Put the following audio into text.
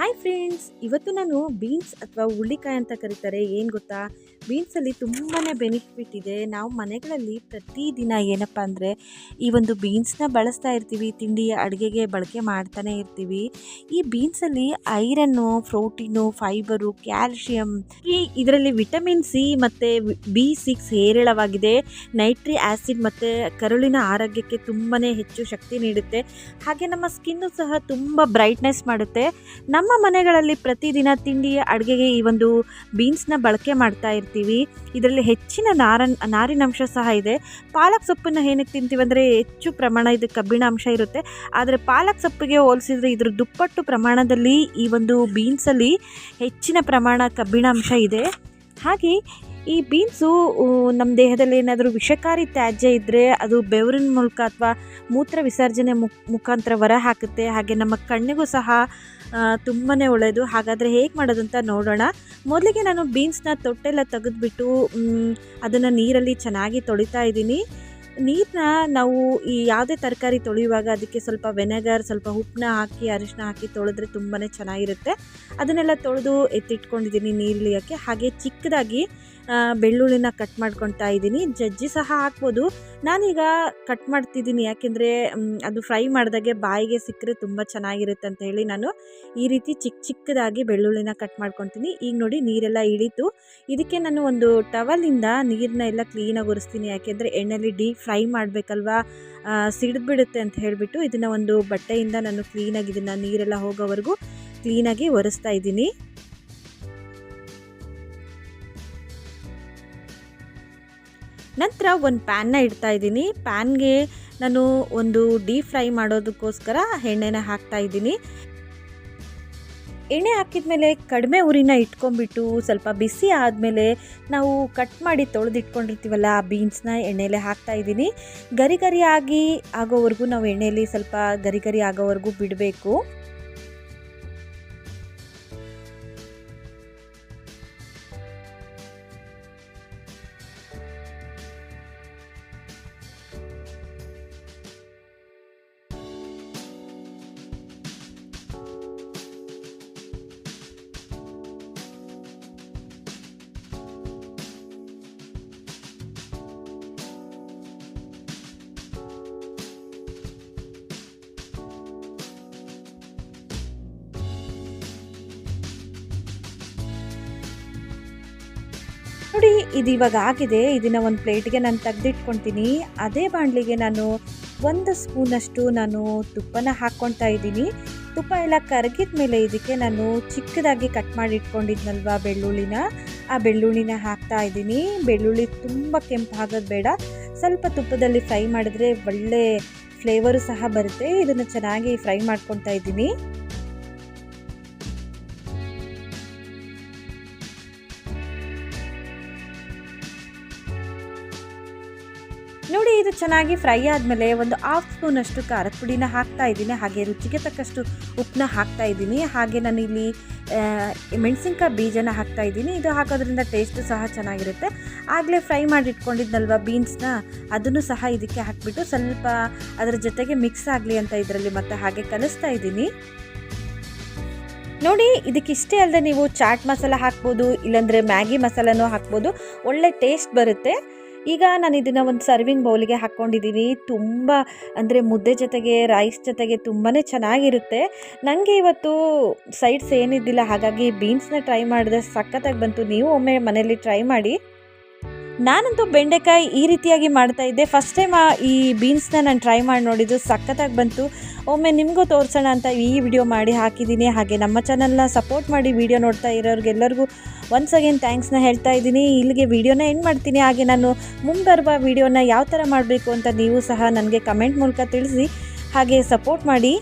Hi friends ಇವತ್ತು ನಾನು beans ಅಥವಾ ಹುಳ್ಳಿಕಾಯಿ ಅಂತ ಕರೀತಾರೆ, ಏನು ಗೊತ್ತಾ? ಬೀನ್ಸಲ್ಲಿ ತುಂಬಾ ಬೆನಿಫಿಟ್ ಇದೆ. ನಾವು ಮನೆಗಳಲ್ಲಿ ಪ್ರತಿದಿನ ಏನಪ್ಪ ಅಂದರೆ, ಈ ಒಂದು ಬೀನ್ಸ್ನ ಬಳಸ್ತಾ ಇರ್ತೀವಿ ತಿಂಡಿ ಅಡುಗೆಗೆ ಬಳಕೆ ಮಾಡ್ತಾನೆ ಇರ್ತೀವಿ. ಈ ಬೀನ್ಸಲ್ಲಿ ಐರನ್ನು ಪ್ರೋಟೀನು ಫೈಬರು ಕ್ಯಾಲ್ಶಿಯಂ ಈ ಇದರಲ್ಲಿ ವಿಟಮಿನ್ ಸಿ ಮತ್ತು ಬಿ ಸಿಕ್ಸ್ ಹೇರಳವಾಗಿದೆ. ನೈಟ್ರಿ ಆ್ಯಸಿಡ್ ಮತ್ತು ಕರುಳಿನ ಆರೋಗ್ಯಕ್ಕೆ ತುಂಬಾ ಹೆಚ್ಚು ಶಕ್ತಿ ನೀಡುತ್ತೆ. ಹಾಗೆ ನಮ್ಮ ಸ್ಕಿನ್ನು ಸಹ ತುಂಬ ಬ್ರೈಟ್ನೆಸ್ ಮಾಡುತ್ತೆ. ನಮ್ಮ ಮನೆಗಳಲ್ಲಿ ಪ್ರತಿದಿನ ತಿಂಡಿಯ ಅಡುಗೆಗೆ ಈ ಒಂದು ಬೀನ್ಸ್ನ ಬಳಕೆ ಮಾಡ್ತಾ ಇರ್ತೀವಿ. ಇದರಲ್ಲಿ ಹೆಚ್ಚಿನ ನಾರನ್, ನಾರಿನಂಶ ಸಹ ಇದೆ. ಪಾಲಕ್ ಸೊಪ್ಪನ್ನು ಏನಕ್ಕೆ ತಿಂತೀವಿ ಅಂದರೆ ಹೆಚ್ಚು ಪ್ರಮಾಣ ಇದು ಕಬ್ಬಿಣಾಂಶ ಇರುತ್ತೆ. ಆದರೆ ಪಾಲಕ್ ಸೊಪ್ಪಿಗೆ ಹೋಲಿಸಿದರೆ ಇದ್ರ ದುಪ್ಪಟ್ಟು ಪ್ರಮಾಣದಲ್ಲಿ ಈ ಒಂದು ಬೀನ್ಸಲ್ಲಿ ಹೆಚ್ಚಿನ ಪ್ರಮಾಣ ಕಬ್ಬಿಣಾಂಶ ಇದೆ. ಹಾಗೆ ಈ ಬೀನ್ಸು ನಮ್ಮ ದೇಹದಲ್ಲಿ ಏನಾದರೂ ವಿಷಕಾರಿ ತ್ಯಾಜ್ಯ ಇದ್ದರೆ ಅದು ಬೆವರಿನ ಮೂಲಕ ಅಥವಾ ಮೂತ್ರ ವಿಸರ್ಜನೆ ಮುಖ ಮುಖಾಂತರ ಹೊರ ಹಾಕುತ್ತೆ. ಹಾಗೆ ನಮ್ಮ ಕಣ್ಣಿಗೂ ಸಹ ತುಂಬಾ ಒಳ್ಳೆಯದು ಹಾಗಾದರೆ ಹೇಗೆ ಮಾಡೋದು ಅಂತ ನೋಡೋಣ. ಮೊದಲಿಗೆ ನಾನು ಬೀನ್ಸ್ನ ತೊಟ್ಟೆಲ್ಲ ತೆಗೆದುಬಿಟ್ಟು ಅದನ್ನು ನೀರಲ್ಲಿ ಚೆನ್ನಾಗಿ ತೊಳಿತಾ ಇದ್ದೀನಿ. ನೀರನ್ನ ನಾವು ಈ ಯಾವುದೇ ತರಕಾರಿ ತೊಳೆಯುವಾಗ ಅದಕ್ಕೆ ಸ್ವಲ್ಪ ವೆನೆಗರ್, ಸ್ವಲ್ಪ ಉಪ್ಪನ್ನ ಹಾಕಿ ಅರಿಶಿನ ಹಾಕಿ ತೊಳೆದ್ರೆ ತುಂಬಾ ಚೆನ್ನಾಗಿರುತ್ತೆ. ಅದನ್ನೆಲ್ಲ ತೊಳೆದು ಎತ್ತಿಟ್ಕೊಂಡಿದ್ದೀನಿ ನೀರಿಳಿಯೋಕ್ಕೆ. ಹಾಗೆ ಚಿಕ್ಕದಾಗಿ ಬೆಳ್ಳುಳ್ಳಿನ ಕಟ್ ಮಾಡ್ಕೊತಾ ಇದ್ದೀನಿ. ಜಜ್ಜಿ ಸಹ ಹಾಕ್ಬೋದು. ನಾನೀಗ ಕಟ್ ಮಾಡ್ತಿದ್ದೀನಿ. ಯಾಕೆಂದರೆ ಅದು ಫ್ರೈ ಮಾಡಿದಾಗೆ ಬಾಯಿಗೆ ಸಿಕ್ಕರೆ ತುಂಬ ಚೆನ್ನಾಗಿರುತ್ತೆ ಅಂತ ಹೇಳಿ ನಾನು ಈ ರೀತಿ ಚಿಕ್ಕ ಚಿಕ್ಕದಾಗಿ ಬೆಳ್ಳುಳ್ಳಿನ ಕಟ್ ಮಾಡ್ಕೊತೀನಿ. ಈಗ ನೋಡಿ ನೀರೆಲ್ಲ ಇಳಿತು. ಇದಕ್ಕೆ ನಾನು ಒಂದು ಟವಲಿಂದ ನೀರನ್ನ ಎಲ್ಲ ಕ್ಲೀನಾಗಿ ಒರೆಸ್ತೀನಿ. ಯಾಕೆಂದರೆ, ಎಣ್ಣೆಲಿ ಡೀಪ್ ಫ್ರೈ ಮಾಡಬೇಕಲ್ವಾ? ಸಿಡಿದ್ಬಿಡುತ್ತೆ ಅಂತ ಹೇಳಿಬಿಟ್ಟು ಇದನ್ನು ಒಂದು ಬಟ್ಟೆಯಿಂದ ನಾನು ಕ್ಲೀನಾಗಿ ಇದನ್ನು ನೀರೆಲ್ಲ ಹೋಗೋವರೆಗೂ ಕ್ಲೀನಾಗಿ ಒರೆಸ್ತಾ ಇದ್ದೀನಿ. ನಂತರ ಒಂದು ಪ್ಯಾನ್ನ ಇಡ್ತಾ ಇದ್ದೀನಿ. ಪ್ಯಾನ್ಗೆ ನಾನು ಒಂದು ಡೀಪ್ ಫ್ರೈ ಮಾಡೋದಕ್ಕೋಸ್ಕರ ಎಣ್ಣೆನ ಹಾಕ್ತಾ ಇದ್ದೀನಿ. ಎಣ್ಣೆ ಹಾಕಿದ ಮೇಲೆ ಕಡಿಮೆ ಉರಿನ ಇಟ್ಕೊಂಡ್ಬಿಟ್ಟು ಸ್ವಲ್ಪ ಬಿಸಿ ಆದಮೇಲೆ ನಾವು ಕಟ್ ಮಾಡಿ ತೊಳೆದಿಟ್ಕೊಂಡಿರ್ತೀವಲ್ಲ ಆ ಬೀನ್ಸ್ನ ಎಣ್ಣೆಯಲ್ಲೇ ಹಾಕ್ತಾ ಇದ್ದೀನಿ. ಗರಿ ಗರಿಯಾಗಿ ಆಗೋವರೆಗೂ ನಾವು ಎಣ್ಣೆಯಲ್ಲಿ ಸ್ವಲ್ಪ ಗರಿ ಗರಿ ಆಗೋವರೆಗೂ ಬಿಡಬೇಕು. ನೋಡಿ, ಇದು ಇವಾಗ ಆಗಿದೆ. ಇದನ್ನು ಒಂದು ಪ್ಲೇಟ್ಗೆ ನಾನು ತೆಗೆದಿಟ್ಕೊತೀನಿ. ಅದೇ ಬಾಣಲಿಗೆ ನಾನು ಒಂದು ಸ್ಪೂನಷ್ಟು ನಾನು ತುಪ್ಪನ ಹಾಕ್ಕೊಳ್ತಾ ಇದ್ದೀನಿ. ತುಪ್ಪ ಎಲ್ಲ ಕರಗಿದ ಮೇಲೆ ಇದಕ್ಕೆ ನಾನು ಚಿಕ್ಕದಾಗಿ ಕಟ್ ಮಾಡಿ ಇಟ್ಕೊಂಡಿದ್ನಲ್ವ ಬೆಳ್ಳುಳ್ಳಿನ? ಆ ಬೆಳ್ಳುಳ್ಳಿನ ಹಾಕ್ತಾ ಇದ್ದೀನಿ. ಬೆಳ್ಳುಳ್ಳಿ ತುಂಬ ಕೆಂಪು ಆಗೋದು ಬೇಡ. ಸ್ವಲ್ಪ ತುಪ್ಪದಲ್ಲಿ ಫ್ರೈ ಮಾಡಿದ್ರೆ ಒಳ್ಳೆ ಫ್ಲೇವರು ಸಹ ಬರುತ್ತೆ. ಇದನ್ನು ಚೆನ್ನಾಗಿ ಫ್ರೈ ಮಾಡ್ಕೊತಾ ಇದ್ದೀನಿ. ನೋಡಿ, ಇದು ಚೆನ್ನಾಗಿ ಫ್ರೈ ಆದಮೇಲೆ ಒಂದು ಹಾಫ್ ಸ್ಪೂನಷ್ಟು ಖಾರದ ಪುಡಿನ ಹಾಕ್ತಾ ಇದ್ದೀನಿ. ಹಾಗೆ ರುಚಿಗೆ ತಕ್ಕಷ್ಟು ಉಪ್ಪನ್ನ ಹಾಕ್ತಾ ಇದ್ದೀನಿ. ಹಾಗೆ ನಾನು ಇಲ್ಲಿ ಮೆಣಸಿನ್ಕಾಯಿ ಬೀಜನ ಹಾಕ್ತಾ ಇದ್ದೀನಿ. ಇದು ಹಾಕೋದ್ರಿಂದ ಟೇಸ್ಟು ಸಹ ಚೆನ್ನಾಗಿರುತ್ತೆ. ಆಗಲೇ ಫ್ರೈ ಮಾಡಿ ಇಟ್ಕೊಂಡಿದ್ನಲ್ವ ಬೀನ್ಸ್ನ ಅದನ್ನು ಸಹ ಇದಕ್ಕೆ ಹಾಕಿಬಿಟ್ಟು ಸ್ವಲ್ಪ ಅದರ ಜೊತೆಗೆ ಮಿಕ್ಸ್ ಆಗಲಿ ಅಂತ ಇದರಲ್ಲಿ ಮತ್ತೆ ಹಾಗೆ ಕಲಿಸ್ತಾ ಇದ್ದೀನಿ. ನೋಡಿ, ಇದಕ್ಕಿಷ್ಟೇ ಅಲ್ಲದೆ ನೀವು ಚಾಟ್ ಮಸಾಲ ಹಾಕ್ಬೋದು, ಇಲ್ಲಾಂದರೆ ಮ್ಯಾಗಿ ಮಸಾಲನೂ ಹಾಕ್ಬೋದು. ಒಳ್ಳೆ ಟೇಸ್ಟ್ ಬರುತ್ತೆ. ಈಗ ನಾನು ಇದನ್ನು ಒಂದು ಸರ್ವಿಂಗ್ ಬೌಲಿಗೆ ಹಾಕ್ಕೊಂಡಿದ್ದೀನಿ. ತುಂಬ ಅಂದರೆ ಮುದ್ದೆ ಜೊತೆಗೆ ರೈಸ್ ಜೊತೆಗೆ ತುಂಬಾ ಚೆನ್ನಾಗಿರುತ್ತೆ. ನನಗೆ ಇವತ್ತು ಸೈಡ್ಸ್ ಏನಿದ್ದಿಲ್ಲ, ಹಾಗಾಗಿ ಬೀನ್ಸ್ನ ಟ್ರೈ ಮಾಡಿದೆ ಸಖತ್ತಾಗಿ ಬಂತು. ನೀವು ಒಮ್ಮೆ ಮನೇಲಿ ಟ್ರೈ ಮಾಡಿ. ನಾನಂತೂ ಬೆಂಡೆಕಾಯಿ ಈ ರೀತಿಯಾಗಿ ಮಾಡ್ತಾ ಇದ್ದೆ. ಫಸ್ಟ್ ಟೈಮ್ ಈ ಬೀನ್ಸ್ನ ನಾನು ಟ್ರೈ ಮಾಡಿ ನೋಡಿದ್ದು ಸಖತ್ತಾಗಿ ಬಂತು. ಒಮ್ಮೆ ನಿಮಗೂ ತೋರಿಸೋಣ ಅಂತ ಈ ವಿಡಿಯೋ ಮಾಡಿ ಹಾಕಿದ್ದೀನಿ. ಹಾಗೆ ನಮ್ಮ ಚಾನಲ್ನ ಸಪೋರ್ಟ್ ಮಾಡಿ ವಿಡಿಯೋ ನೋಡ್ತಾ ಇರೋರಿಗೆಲ್ಲರಿಗೂ ಒನ್ಸ್ ಅಗೇನ್ ಥ್ಯಾಂಕ್ಸ್ನ ಹೇಳ್ತಾ ಇದ್ದೀನಿ. ಇಲ್ಲಿಗೆ ವಿಡಿಯೋನ ಎಂಡ್ ಮಾಡ್ತೀನಿ. ಹಾಗೆ ನಾನು ಮುಂಬರುವ ವಿಡಿಯೋನ ಯಾವ ಥರ ಮಾಡಬೇಕು ಅಂತ ನೀವು ಸಹ ನನಗೆ ಕಮೆಂಟ್ ಮೂಲಕ ತಿಳಿಸಿ. ಹಾಗೆ ಸಪೋರ್ಟ್ ಮಾಡಿ.